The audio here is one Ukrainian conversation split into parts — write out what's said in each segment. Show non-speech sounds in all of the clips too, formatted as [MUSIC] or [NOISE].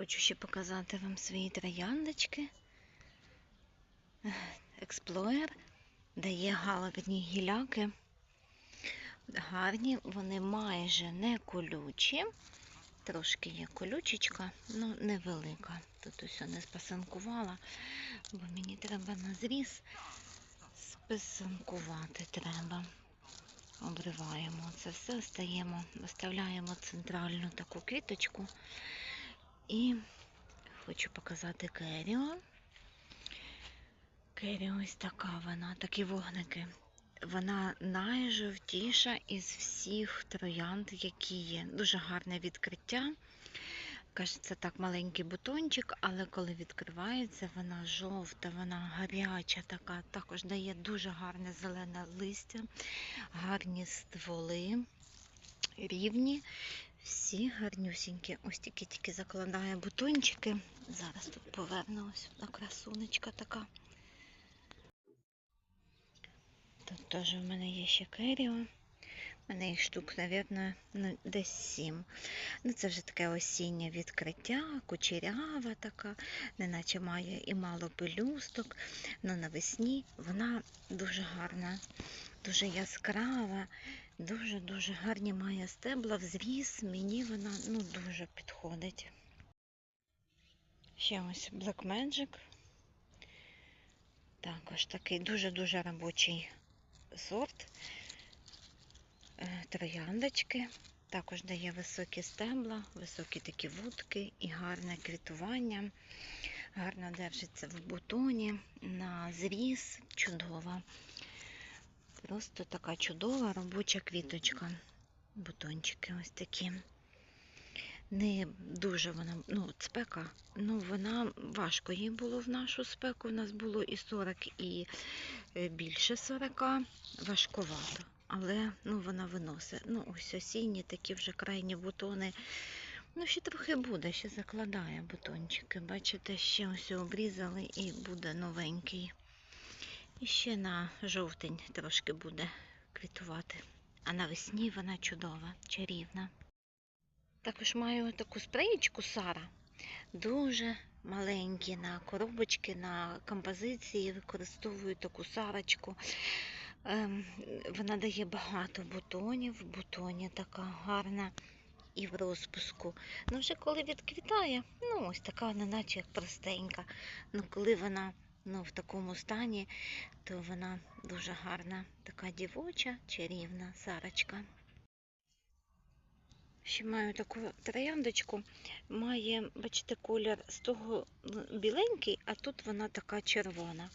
Хочу ще показати вам свої трояндочки. Експлоєр дає галерні гіляки. Гарні, вони майже не колючі. Трошки є колючечка, ну невелика. Тут ось не спасанкувала, бо мені треба на зріз списанкувати треба. Обриваємо це все, остаємо, виставляємо центральну таку квіточку. І хочу показати Керіо. Керіо ось така вона, такі вогники. Вона найжовтіша із всіх троянд, які є. Дуже гарне відкриття. Кажеться, так маленький бутончик, але коли відкривається, вона жовта, вона гаряча така. Також дає дуже гарне зелене листя, гарні стволи, рівні. Всі гарнюсінькі. Ось тільки-тільки закладає бутончики. Зараз тут поверну ось одна красунечка така. Тут теж в мене є ще керіо. У мене їх штук, мабуть, десь сім. Ну, це вже таке осіннє відкриття, кучерява така, неначе має і мало пелюсток. Ну навесні вона дуже гарна, дуже яскрава, дуже-дуже гарні має стебла в зріз. Мені вона ну, дуже підходить. Ще ось Black Magic. Також такий дуже-дуже робочий сорт. Е, Трояндочки. Також дає високі стебла, високі такі вудки і гарне квітування. Гарно держиться в бутоні, на зріз, чудова. Просто така чудова робоча квіточка. Бутончики ось такі. Не дуже вона, ну, спека, ну вона важко їй було в нашу спеку. У нас було і 40, і е, більше 40, важковато. Але ну, вона виносить. Ну, ось осінні такі вже крайні бутони. Ну, ще трохи буде, ще закладає бутончики. Бачите, ще ось обрізали і буде новенький. І ще на жовтень трошки буде квітувати. А навесні вона чудова, чарівна. Також маю таку спреєчку Сара. Дуже маленькі на коробочки, на композиції використовую таку сарочку. Ем, Вона дає багато бутонів, бутоні така гарна і в розпуску. Ну, вже коли відквітає, ну ось така вона наче як простенька. Ну, коли вона ну, в такому стані, то вона дуже гарна, така дівоча, чарівна сарочка. Ще маю таку трояндочку, має, бачите, колір з того біленький, а тут вона така червона.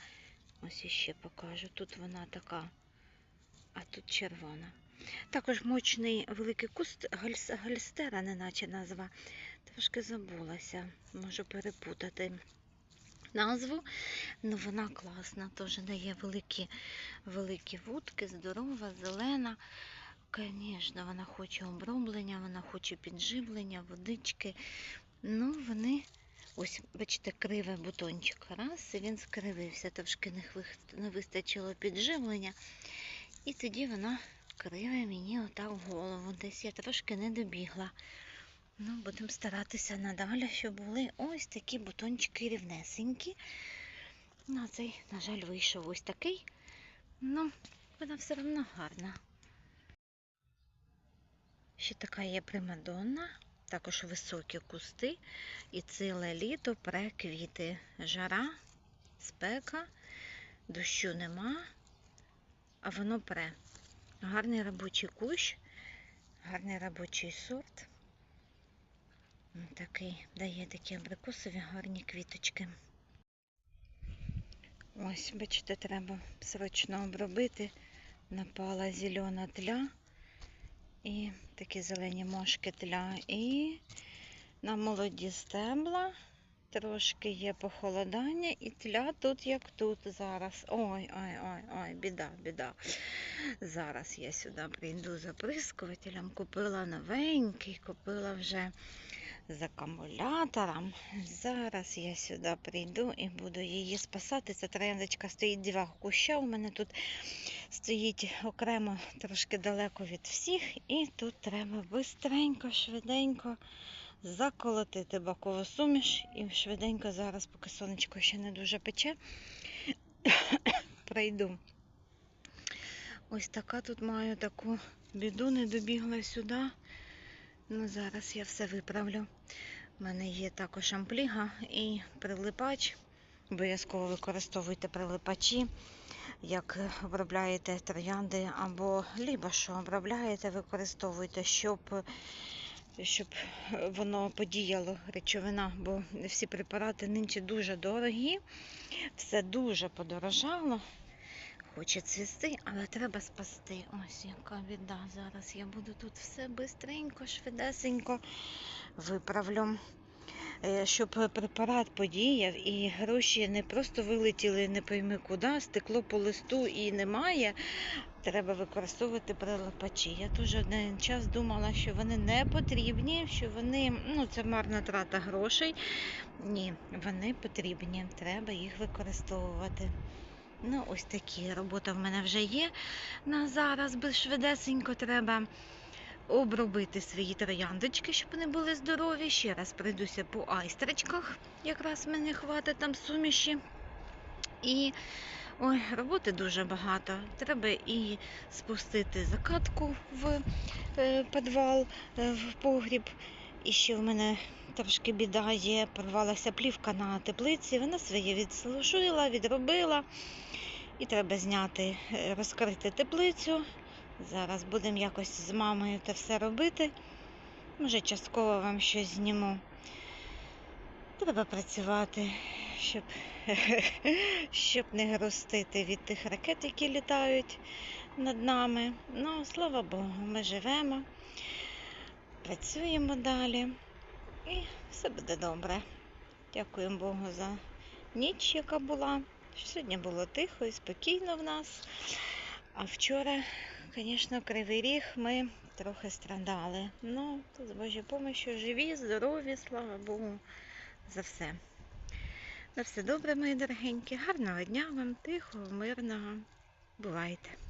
Ось іще покажу. Тут вона така, а тут червона. Також мощний великий куст гальс, гальстера, неначе назва. Трошки забулася, можу перепутати назву. Ну вона класна, теж дає великі, великі вудки, здорова, зелена. Звісно, вона хоче оброблення, вона хоче підживлення, водички. Ну, вони, ось, бачите, кривий бутончик. Раз, і він скривився, трошки не, вистачило підживлення. І тоді вона криве мені отак голову. Десь я трошки не добігла. Ну, будемо старатися надалі, щоб були ось такі бутончики рівнесенькі. Ну, цей, на жаль, вийшов ось такий. Ну, вона все одно гарна. Ще така є примадонна, також високі кусти і ціле літо пре квіти. Жара, спека, дощу нема, а воно пре. Гарний робочий кущ, гарний робочий сорт. Такий дає такі абрикосові гарні квіточки. Ось, бачите, треба срочно обробити. Напала зелена тля і такі зелені мошки тля. І на молоді стебла трошки є похолодання, і тля тут як тут зараз. Ой, ой, ой, ой, біда, біда. Зараз я сюди прийду за прискувателем. Купила новенький, купила вже з акумулятором. Зараз я сюди прийду і буду її спасати. Ця трояндочка стоїть два куща. У мене тут стоїть окремо трошки далеко від всіх. І тут треба бистренько, швиденько заколотити бакову суміш і швиденько зараз, поки сонечко ще не дуже пече, [COUGHS] пройду. Ось така тут маю таку біду, не добігла сюди. Ну, зараз я все виправлю. У мене є також ампліга і прилипач. Обов'язково використовуйте прилипачі, як обробляєте троянди або лібо що обробляєте, використовуйте, щоб, щоб воно подіяло речовина, бо всі препарати нинче дуже дорогі, все дуже подорожало. Хоче цвісти, але треба спасти. Ось яка біда. Зараз я буду тут все бистренько, швидесенько виправлю. Е, Щоб препарат подіяв і гроші не просто вилетіли не пойми куди, стекло по листу і немає. Треба використовувати прилипачі. Я теж один час думала, що вони не потрібні, що вони, ну це марна трата грошей. Ні, вони потрібні, треба їх використовувати. Ну, ось такі робота в мене вже є на зараз, бо швидесенько треба обробити свої трояндочки, щоб вони були здорові. Ще раз пройдуся по айстричках, якраз мене хватить там суміші. І ой, роботи дуже багато. Треба і спустити закатку в е, підвал, е, в погріб. І ще в мене трошки біда є, порвалася плівка на теплиці, вона своє відслужила, відробила. І треба зняти, е, розкрити теплицю. Зараз будемо якось з мамою те все робити. Може, частково вам щось зніму. Треба працювати, щоб, [LAUGHS] щоб не грустити від тих ракет, які літають над нами. Ну, слава Богу, ми живемо, працюємо далі і все буде добре. Дякуємо Богу за ніч, яка була. Сьогодні було тихо і спокійно в нас. А вчора, звісно, кривий ріг ми трохи страдали. Ну, з Божою допомогою живі, здорові, слава Богу, за все. На все добре, мої дорогенькі. Гарного дня вам, тихого, мирного. Бувайте!